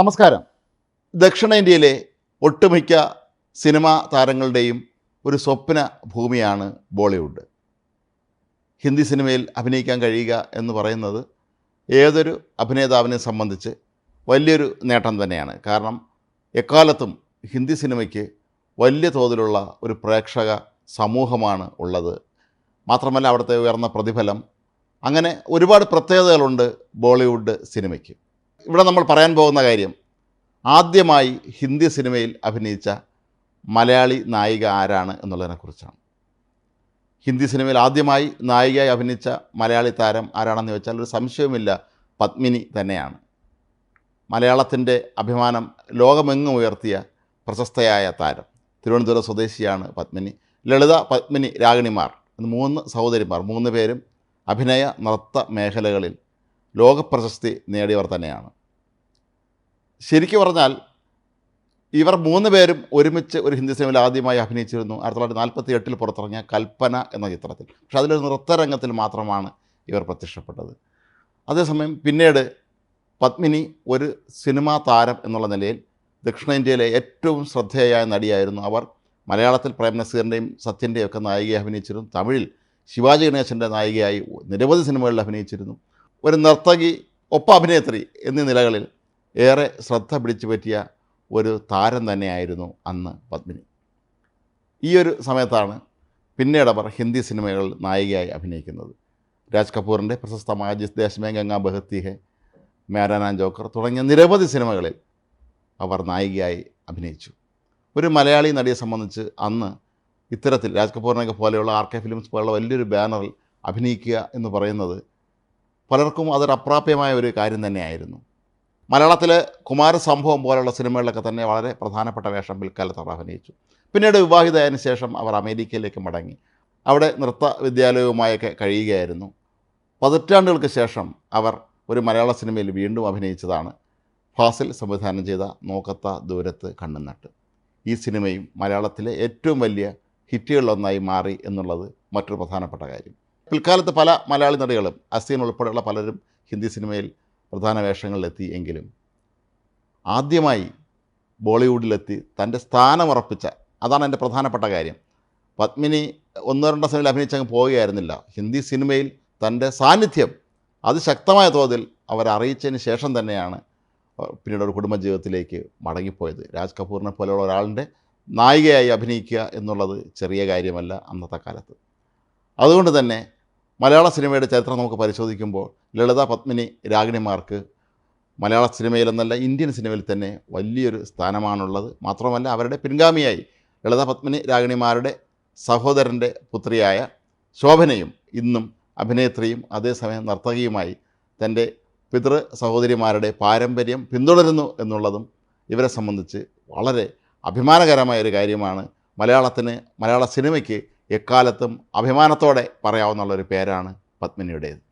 നമസ്കാരം. ദക്ഷിണേന്ത്യയിലെ ഒട്ടുമിക്ക സിനിമാ താരങ്ങളുടെയും ഒരു സ്വപ്ന ഭൂമിയാണ് ബോളിവുഡ്. ഹിന്ദി സിനിമയിൽ അഭിനയിക്കാൻ കഴിയുക എന്ന് പറയുന്നത് ഏതൊരു അഭിനേതാവിനെ സംബന്ധിച്ച് വലിയൊരു നേട്ടം തന്നെയാണ്. കാരണം എക്കാലത്തും ഹിന്ദി സിനിമയ്ക്ക് വലിയ തോതിലുള്ള ഒരു പ്രേക്ഷക സമൂഹമാണ് ഉള്ളത്. മാത്രമല്ല അവിടുത്തെ ഉയർന്ന പ്രതിഫലം. അങ്ങനെ ഒരുപാട് പ്രത്യേകതകളുണ്ട് ബോളിവുഡ് സിനിമയ്ക്ക്. ഇവിടെ നമ്മൾ പറയാൻ പോകുന്ന കാര്യം ആദ്യമായി ഹിന്ദി സിനിമയിൽ അഭിനയിച്ച മലയാളി നായിക ആരാണ് എന്നുള്ളതിനെക്കുറിച്ചാണ് ഹിന്ദി സിനിമയിൽ ആദ്യമായി നായികയായി അഭിനയിച്ച മലയാളി താരം ആരാണെന്ന് ചോദിച്ചാൽ ഒരു സംശയവുമില്ല പത്മിനി തന്നെയാണ്. മലയാളത്തിന്റെ അഭിമാനം ലോകമെങ്ങും ഉയർത്തിയ പ്രശസ്തയായ താരം തിരുവനന്തപുരം സ്വദേശിയാണ് പത്മിനി. ലളിത പത്മിനി രാഗിണിമാർ മൂന്ന് സഹോദരിമാർ മൂന്ന് പേരും അഭിനയ നൃത്ത മേഖലകളിൽ ലോകപ്രശസ്തി നേടിയവർ തന്നെയാണ്. ശരിക്കു പറഞ്ഞാൽ ഇവർ മൂന്ന് പേരും ഒരുമിച്ച് ഒരു ഹിന്ദി സിനിമയിൽ ആദ്യമായി അഭിനയിച്ചിരുന്നു. ആയിരത്തി തൊള്ളായിരത്തി നാൽപ്പത്തി എട്ടിൽ പുറത്തിറങ്ങിയ കൽപ്പന എന്ന ചിത്രത്തിൽ. പക്ഷേ അതിലൊരു നൃത്തരംഗത്തിൽ മാത്രമാണ് ഇവർ പ്രത്യക്ഷപ്പെട്ടത്. അതേസമയം പിന്നീട് പത്മിനി ഒരു സിനിമാ താരം എന്നുള്ള നിലയിൽ ദക്ഷിണേന്ത്യയിലെ ഏറ്റവും ശ്രദ്ധേയായ നടിയായിരുന്നു അവർ. മലയാളത്തിൽ പ്രേംനസീറിന്റെയും സത്യന്റെയും ഒക്കെ നായികയെ അഭിനയിച്ചിരുന്നു. തമിഴിൽ ശിവാജി ഗണേശന്റെ നായികയായി നിരവധി സിനിമകളിൽ അഭിനയിച്ചിരുന്നു. ഒരു നർത്തകി ഒപ്പ അഭിനേത്രി എന്നീ നിലകളിൽ ഏറെ ശ്രദ്ധ പിടിച്ചു പറ്റിയ ഒരു താരം തന്നെയായിരുന്നു അന്ന് പത്മിനി. ഈ ഒരു സമയത്താണ് പിന്നീട് അവർ ഹിന്ദി സിനിമകളിൽ നായികയായി അഭിനയിക്കുന്നത്. രാജ് കപൂറിന്റെ പ്രശസ്തമായ ജിസ് ദേശമേ ഗംഗാ ബഹത്തി ഹെ മേരാനാൻ ജോക്കർ തുടങ്ങിയ നിരവധി സിനിമകളിൽ അവർ നായികയായി അഭിനയിച്ചു. ഒരു മലയാളി നടിയെ സംബന്ധിച്ച് അന്ന് ഇത്തരത്തിൽ രാജ് കപൂറിനൊക്കെ പോലെയുള്ള ആർ കെ ഫിലിംസ് പോലുള്ള വലിയൊരു ബാനറിൽ അഭിനയിക്കുക എന്ന് പറയുന്നത് പലർക്കും അതൊരു അപ്രാപ്യമായ ഒരു കാര്യം തന്നെയായിരുന്നു. മലയാളത്തിൽ കുമാരസംഭവം പോലുള്ള സിനിമകളിലൊക്കെ തന്നെ വളരെ പ്രധാനപ്പെട്ട വേഷം പിൽക്കാലത്ത് അവർ അഭിനയിച്ചു. പിന്നീട് വിവാഹിതയായതിനു ശേഷം അവർ അമേരിക്കയിലേക്ക് മടങ്ങി. അവിടെ നൃത്ത വിദ്യാലയവുമായൊക്കെ കഴിയുകയായിരുന്നു. പതിറ്റാണ്ടുകൾക്ക് ശേഷം അവർ ഒരു മലയാള സിനിമയിൽ വീണ്ടും അഭിനയിച്ചതാണ്. ഫാസിൽ സംവിധാനം ചെയ്ത നോക്കത്ത ദൂരത്ത് കണ്ണുനട്ട്. ഈ സിനിമയും മലയാളത്തിലെ ഏറ്റവും വലിയ ഹിറ്റുകളിലൊന്നായി മാറി എന്നുള്ളത് മറ്റൊരു പ്രധാനപ്പെട്ട കാര്യം. പിൽക്കാലത്ത് പല മലയാളി നടികളും അസീൻ ഉൾപ്പെടെയുള്ള പലരും ഹിന്ദി സിനിമയിൽ പ്രധാന വേഷങ്ങളിലെത്തി എങ്കിലും ആദ്യമായി ബോളിവുഡിലെത്തി തന്റെ സ്ഥാനമുറപ്പിച്ച അതാണ് എന്റെ പ്രധാനപ്പെട്ട കാര്യം. പത്മിനി ഒന്നോ രണ്ടോ സിനിമയിൽ അഭിനയിച്ചങ്ങ് പോവുകയായിരുന്നില്ല. ഹിന്ദി സിനിമയിൽ തന്റെ സാന്നിധ്യം അതിശക്തമായ തോതിൽ അവരറിയിച്ചതിന് ശേഷം തന്നെയാണ് പിന്നീട് ഒരു കുടുംബജീവിതത്തിലേക്ക് മടങ്ങിപ്പോയത്. രാജ് കപൂറിനെ പോലെയുള്ള ഒരാളിന്റെ നായികയായി അഭിനയിക്കുക എന്നുള്ളത് ചെറിയ കാര്യമല്ല അന്നത്തെ കാലത്ത്. അതുകൊണ്ട് തന്നെ മലയാള സിനിമയുടെ ചരിത്രം നമുക്ക് പരിശോധിക്കുമ്പോൾ ലളിത പത്മിനി രാഗിണിമാർക്ക് മലയാള സിനിമയിലെന്നല്ല ഇന്ത്യൻ സിനിമയിൽ തന്നെ വലിയൊരു സ്ഥാനമാണുള്ളത്. മാത്രമല്ല അവരുടെ പിൻഗാമിയായി ലളിത പത്മിനി രാഗിണിമാരുടെ സഹോദരന്റെ പുത്രിയായ ശോഭനയും ഇന്നും അഭിനേത്രിയും അതേസമയം നർത്തകിയുമായി തന്റെ പിതൃ സഹോദരിമാരുടെ പാരമ്പര്യം പിന്തുടരുന്നു എന്നുള്ളതും ഇവരെ സംബന്ധിച്ച് വളരെ അഭിമാനകരമായ ഒരു കാര്യമാണ്. മലയാളത്തിന് മലയാള സിനിമയ്ക്ക് എക്കാലത്തും അഭിമാനത്തോടെ പറയാവുന്ന ഒരു പേരാണ് പത്മിനിയുടേത്.